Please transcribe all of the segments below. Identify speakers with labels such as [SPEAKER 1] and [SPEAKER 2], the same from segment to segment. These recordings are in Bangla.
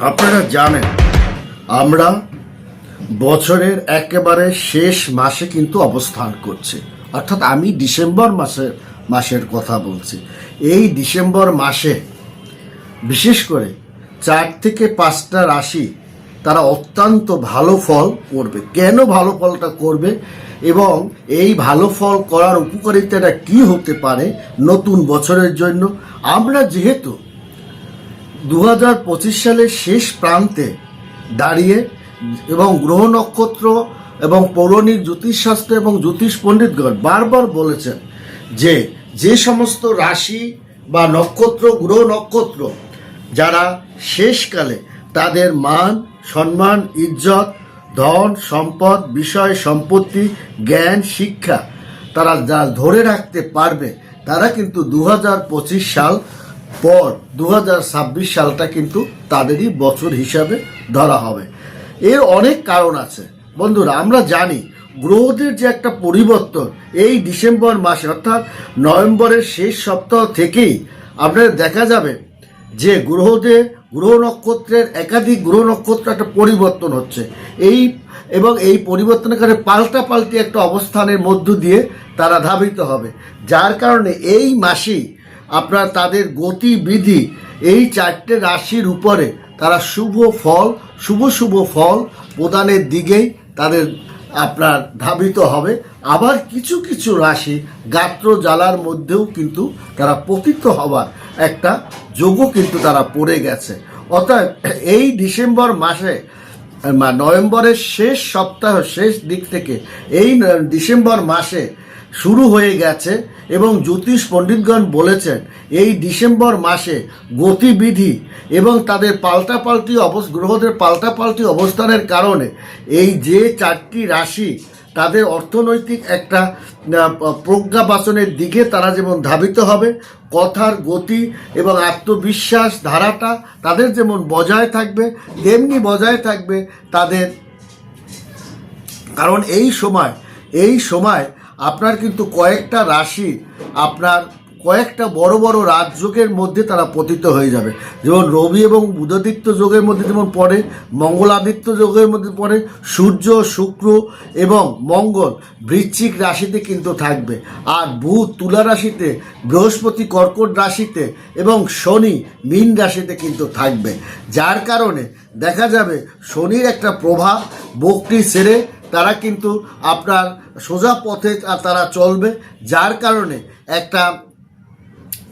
[SPEAKER 1] আপনারা জানেন, আমরা বছরের একেবারে শেষ মাসে কিন্তু অবস্থান করছে। অর্থাৎ আমি ডিসেম্বর মাসের মাসের কথা বলছি। এই ডিসেম্বর মাসে বিশেষ করে চার থেকে পাঁচটা রাশি, তারা অত্যন্ত ভালো ফল করবে। কেন ভালো ফলটা করবে? এবং এই ভালো ফল করার উপকারিতাটা কি হতে পারে নতুন বছরের জন্য? আমরা যেহেতু দু হাজার পঁচিশ সালের শেষ প্রান্তে দাঁড়িয়ে এবং গ্রহ নক্ষত্র এবং পৌরাণিক জ্যোতিষশাস্ত্র এবং জ্যোতিষ পণ্ডিতগণ বারবার বলেছেন যে যে সমস্ত রাশি বা নক্ষত্র, গ্রহ নক্ষত্র যারা শেষকালে তাদের মান, সম্মান, ইজ্জত, ধন, সম্পদ, বিষয়, সম্পত্তি, জ্ঞান, শিক্ষা তারা যা ধরে রাখতে পারবে, তারা কিন্তু দু হাজার পঁচিশ সাল পর দু হাজার ছাব্বিশ সালটা কিন্তু তাদেরই বছর হিসাবে ধরা হবে। এর অনেক কারণ আছে। বন্ধুরা, আমরা জানি গ্রহদের যে একটা পরিবর্তন এই ডিসেম্বর মাসে, অর্থাৎ নভেম্বরের শেষ সপ্তাহ থেকেই আপনার দেখা যাবে যে গ্রহদের গ্রহ নক্ষত্রের একাধিক গ্রহ নক্ষত্র একটা পরিবর্তন হচ্ছে। এই এবং এই পরিবর্তনের কারণে পাল্টা পাল্টি একটা অবস্থানের মধ্য দিয়ে তারা ধাবিত হবে। যার কারণে এই মাসেই আপনার তাদের গতিবিধি এই চারটে রাশির উপরে তারা শুভ ফল, শুভ শুভ ফল প্রদানের দিকেই তাদের আপনার ধাবিত হবে। আবার কিছু কিছু রাশি গাত্র জ্বালার মধ্যেও কিন্তু তারা পতিত হবার একটা যোগও কিন্তু তারা পড়ে গেছে। অর্থাৎ এই ডিসেম্বর মাসে নভেম্বরের শেষ সপ্তাহ, শেষ দিক থেকে এই ডিসেম্বর মাসে শুরু হয়ে গেছে এবং জ্যোতিষ পণ্ডিতগণ বলেছেন এই ডিসেম্বর মাসে গতিবিধি এবং তাদের পাল্টাপাল্টি অবস গ্রহদের পাল্টাপাল্টি অবস্থানের কারণে এই যে চারটি রাশি তাদের অর্থনৈতিক একটা আহ, প্রজ্ঞাবাসনের দিকে তারা যেমন ধাবিত হবে কথার গতি এবং আত্মবিশ্বাস ধারাটা তাদের যেমন বজায় থাকবে তেমনি বজায় থাকবে তাদের। কারণ এই সময় এই সময় আপনার কিন্তু কয়েকটা রাশি, আপনার কয়েকটা বড় বড় রাজযোগের মধ্যে তারা পতিত হয়ে যাবে। যেমন রবি এবং বুধাদিত্য যোগের মধ্যে যেমন পড়ে, মঙ্গলাদিত্য যোগের মধ্যে পড়ে, সূর্য, শুক্র এবং মঙ্গল বৃশ্চিক রাশিতে কিন্তু থাকবে। আর বুধ তুলা রাশিতে, বৃহস্পতি কর্কট রাশিতে এবং শনি মীন রাশিতে কিন্তু থাকবে। যার কারণে দেখা যাবে শনির একটা প্রভাব বকটি সেরে তারা কিন্তু আপনার সোজা পথে তারা চলবে যার কারণে একটা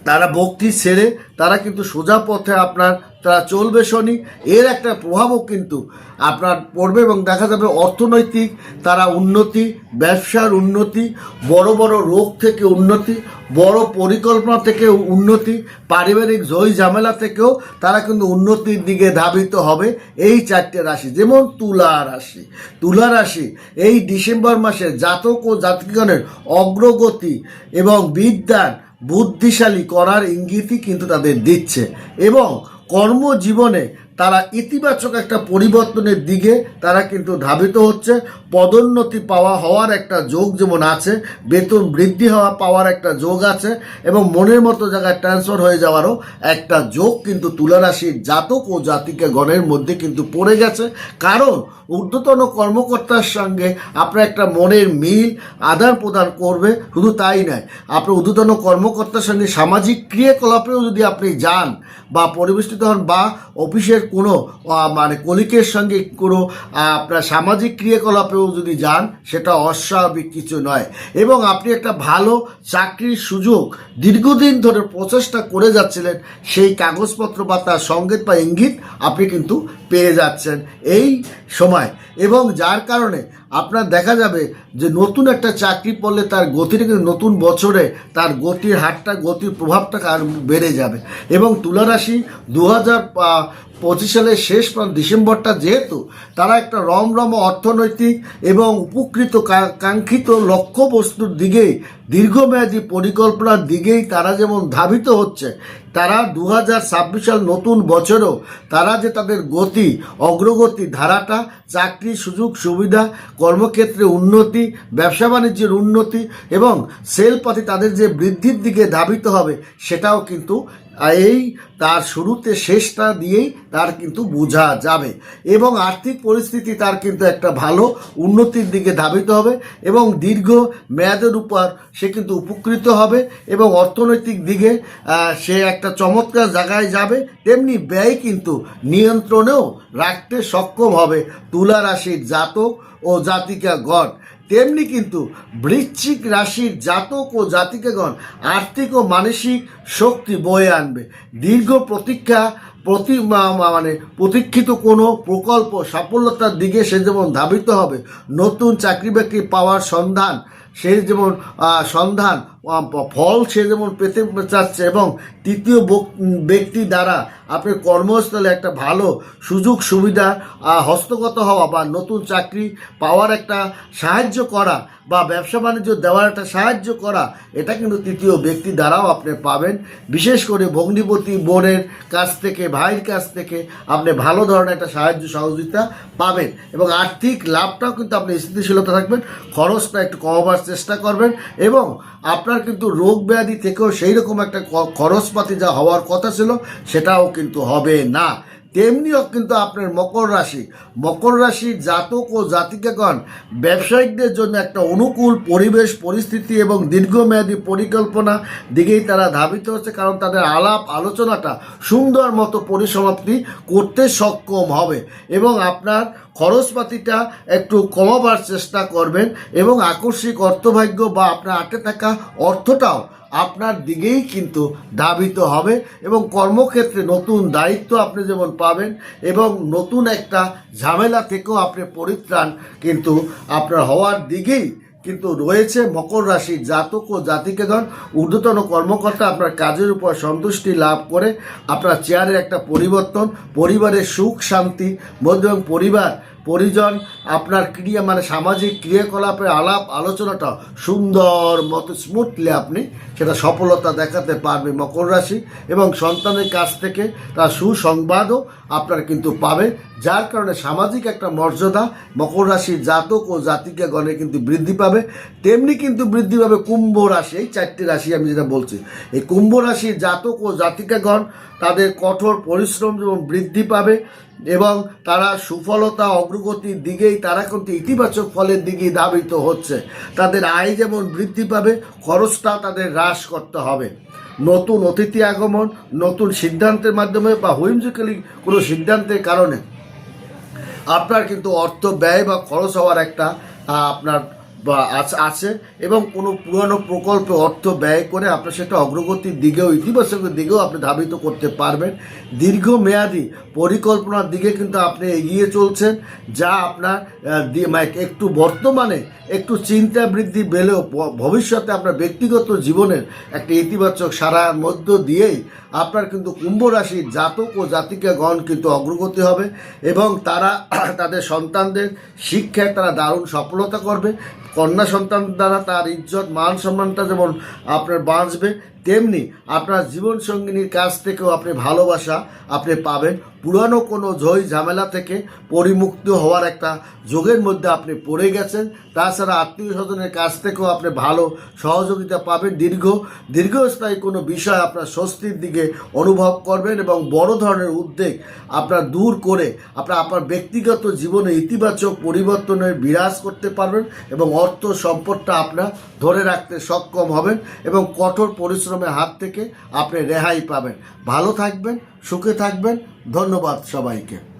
[SPEAKER 1] তারা ভক্তি ছেড়ে, তারা কিন্তু সোজা পথে আপনার, তারা চলবে শনি। এর একটা প্রভাবও কিন্তু আপনার পড়বে এবং দেখা যাবে অর্থনৈতিক, তারা উন্নতি, ব্যবসার উন্নতি, বড় বড় রোগ থেকে উন্নতি, বড় পরিকল্পনা থেকে উন্নতি, পারিবারিক জয় ঝামেলা থেকেও তারা কিন্তু উন্নতির দিকে ধাবিত হবে এই চারটে রাশি। যেমন তুলা রাশি। তুলা রাশি, এই ডিসেম্বর মাসে জাতক ও জাতিগণের অগ্রগতি এবং বিদ্যার বুদ্ধিশালী করার ইঙ্গিতই কিন্তু তাদের দিচ্ছে। এবং কর্মজীবনে তারা ইতিবাচক একটা পরিবর্তনের দিকে তারা কিন্তু ধাবিত হচ্ছে। পদোন্নতি পাওয়া হওয়ার একটা যোগ যেমন আছে, বেতন বৃদ্ধি হওয়া পাওয়ার একটা যোগ আছে এবং মনের মতো জায়গায় ট্রান্সফার হয়ে যাওয়ারও একটা যোগ কিন্তু তুলারাশির জাতক ও জাতিকা গণের মধ্যে কিন্তু পড়ে গেছে। কারণ ঊর্ধ্বতন কর্মকর্তার সঙ্গে আপনার একটা মনের মিল আদান প্রদান করবে, শুধু তাই নয়, আপনার ঊর্ধ্বতন কর্মকর্তার সঙ্গে সামাজিক ক্রিয়াকলাপেও যদি আপনি যান বা পরিবেষ্টিত হন বা অফিসের কোনো মানে কলিকের সঙ্গে কোনো আপনার সামাজিক ক্রিয়াকলাপেও যদি যান, সেটা অস্বাভাবিক কিছু নয়। এবং আপনি একটা ভালো চাকরির সুযোগ দীর্ঘদিন ধরে প্রচেষ্টা করে যাচ্ছিলেন, সেই কাগজপত্র বা তার সংগীত বা ইঙ্গিত আপনি কিন্তু পেয়ে যাচ্ছেন এই সময়। এবং যার কারণে আপনার দেখা যাবে যে নতুন একটা চাকরি পড়লে তার গতিটা কিন্তু নতুন বছরে তার গতির হারটা, গতির প্রভাবটা আর বেড়ে যাবে। এবং তুলারাশি দু হাজার পঁচিশ সালের শেষ ডিসেম্বরটা যেহেতু তারা একটা রমরম অর্থনৈতিক এবং উপকৃত কাঙ্ক্ষিত লক্ষ্যবস্তুর দিকেই দীর্ঘমেয়াদী পরিকল্পনার দিকেই তারা যেমন ধাবিত হচ্ছে তারা দু হাজার ছাব্বিশ সাল নতুন বছরও তারা যে তাদের গতি, অগ্রগতি, ধারাটা, চাকরি, সুযোগ, সুবিধা, কর্মক্ষেত্রে উন্নতি, ব্যবসা বাণিজ্যের উন্নতি এবং সেল পথে তাদের যে বৃদ্ধির দিকে ধাবিত হবে, সেটাও কিন্তু এই তার শুরুতে শেষটা দিয়েই তার কিন্তু বোঝা যাবে। এবং আর্থিক পরিস্থিতি তার কিন্তু একটা ভালো উন্নতির দিকে ধাবিত হবে এবং দীর্ঘ মেয়াদের উপর সে কিন্তু উপকৃত হবে এবং অর্থনৈতিক দিকে সে একটা চমৎকার জায়গায় যাবে। তেমনি ব্যয় কিন্তু নিয়ন্ত্রণেও রাখতে সক্ষম হবে তুলা রাশির জাতক ও জাতিকাগণ তেমনি কিন্তু বৃশ্চিক রাশির জাতক ও জাতিকাগণ আর্থিক ও মানসিক শক্তি বয়ে আনবে। দীর্ঘ প্রতীক্ষা, প্রতি মানে প্রতীক্ষিত কোনো প্রকল্প সাফল্যতার দিকে সে যেমন ধাবিত হবে, নতুন চাকরি বাকরি পাওয়ার সন্ধান সে যেমন সন্ধান ফল সে যেমন পেতে চাচ্ছে এবং তৃতীয় ব্যক্তি দ্বারা আপনি কর্মস্থলে একটা ভালো সুযোগ সুবিধা হস্তগত হওয়া বা নতুন চাকরি পাওয়ার একটা সাহায্য করা বা ব্যবসা বাণিজ্য দেওয়ার একটা সাহায্য করা, এটা কিন্তু তৃতীয় ব্যক্তি দ্বারাও আপনি পাবেন। বিশেষ করে ভগ্নিপতি বোনের কাছ থেকে, ভাইয়ের কাছ থেকে আপনি ভালো ধরনের একটা সাহায্য সহযোগিতা পাবেন এবং আর্থিক লাভটাও কিন্তু আপনি স্থিতিশীলতা থাকবেন, খরচটা একটু কমাবার চেষ্টা করবেন এবং আপনার কিন্তু রোগ ব্যাধি থেকেও সেই রকম একটা খরচপাতি যা হওয়ার কথা ছিল সেটাও কিন্তু হবে না। তেমনিও কিন্তু আপনার মকর রাশি। মকর রাশির জাতক ও জাতিকাগণ ব্যবসায়িকদের জন্য একটা অনুকূল পরিবেশ, পরিস্থিতি এবং দীর্ঘমেয়াদী পরিকল্পনা দিকেই তারা ধাবিত হচ্ছে কারণ তাদের আলাপ আলোচনাটা সুন্দর মতো পরিসমাপ্তি করতে সক্ষম হবে এবং আপনার খরচপাতিটা একটু কমাবার চেষ্টা করবেন এবং আকস্মিক অর্থভাগ্য বা আপনার আটে থাকা অর্থটাও আপনার দিকেই কিন্তু ধাবিত হবে এবং কর্মক্ষেত্রে নতুন দায়িত্ব আপনি যেমন পাবেন এবং নতুন একটা ঝামেলা থেকেও আপনি পরিত্রাণ কিন্তু আপনার হওয়ার দিকেই কিন্তু রয়েছে মকর রাশির জাতক ও জাতিকেগণ ঊর্ধ্বতন কর্মকর্তা আপনার কাজের উপর সন্তুষ্টি লাভ করে আপনার চেয়ারের একটা পরিবর্তন, পরিবারের সুখ, শান্তি মধ্যে এবং পরিবার পরিজন, আপনার ক্রিয়া মানে সামাজিক ক্রিয়াকলাপের আলাপ আলোচনাটা সুন্দর মতো স্মুথলি আপনি সেটা সফলতা দেখাতে পারবে মকর রাশি এবং সন্তানের কাছ থেকে তার সুসংবাদও আপনার কিন্তু পাবে, যার কারণে সামাজিক একটা মর্যাদা মকর রাশির জাতক ও জাতিকা গণে কিন্তু বৃদ্ধি পাবে। তেমনি কিন্তু বৃদ্ধি পাবে কুম্ভ রাশি, এই চারটি রাশি আমি যেটা বলছি। এই কুম্ভ রাশির জাতক ও জাতিকাগণ তাদের কঠোর পরিশ্রম যেমন বৃদ্ধি পাবে এবং তারা সুফলতা, অগ্রগতির দিকেই তারা কিন্তু ইতিবাচক ফলের দিকেই ধাবিত হচ্ছে। তাদের আয় যেমন বৃদ্ধি পাবে খরচটাও তাদের হ্রাস করতে হবে। নতুন অতিথি আগমন, নতুন সিদ্ধান্তের মাধ্যমে বা হুইমজিক্যালি কোনো সিদ্ধান্তের কারণে। আপনার কিন্তু অর্থ ব্যয় বা খরচ হওয়ার একটা আপনার আছ- এবং কোনো পুরনো প্রকল্পে অর্থ ব্যয় করে আপনার সেটা অগ্রগতির দিকেও, ইতিবাচকের দিকেও আপনি ধাবিত করতে পারবেন। দীর্ঘমেয়াদী পরিকল্পনার দিকে কিন্তু আপনি এগিয়ে চলছেন, যা আপনার একটু বর্তমানে একটু চিন্তা বৃদ্ধি পেলেও ভবিষ্যতে আপনার ব্যক্তিগত জীবনের একটা ইতিবাচক সারার মধ্য দিয়েই আপনার কিন্তু কুম্ভ রাশির জাতক ও জাতিকাগণ কিন্তু অগ্রগতি হবে এবং তারা, তাদের সন্তানদের শিক্ষায় তারা দারুণ সফলতা করবে। কন্যা সন্তান দ্বারা তার ইজ্জত মান সম্মানটা যেমন আপনার বাঁচবে তেমনি আপনার জীবন সঙ্গিনীর কাছ থেকেও আপনি ভালোবাসা আপনি পাবেন। পুরানো কোনো ঝই ঝামেলা থেকে পরিমুক্ত হওয়ার একটা যোগের মধ্যে আপনি পড়ে গেছেন। তাছাড়া আত্মীয় স্বজনের কাছ থেকেও আপনি ভালো সহযোগিতা পাবেন। দীর্ঘ, দীর্ঘস্থায়ী কোনো বিষয় আপনার স্বস্তির দিকে অনুভব করবেন এবং বড় ধরনের উদ্বেগ আপনার দূর করে আপনার আপনার ব্যক্তিগত জীবনে ইতিবাচক পরিবর্তনের বিরাজ করতে পারবেন এবং অর্থ সম্পদটা আপনার ধরে রাখতে সক্ষম হবেন এবং কঠোর পরিশ্রমের হাত থেকে আপনি রেহাই পাবেন। ভালো থাকবেন সুখে থাকবেন। ধন্যবাদ সবাইকে।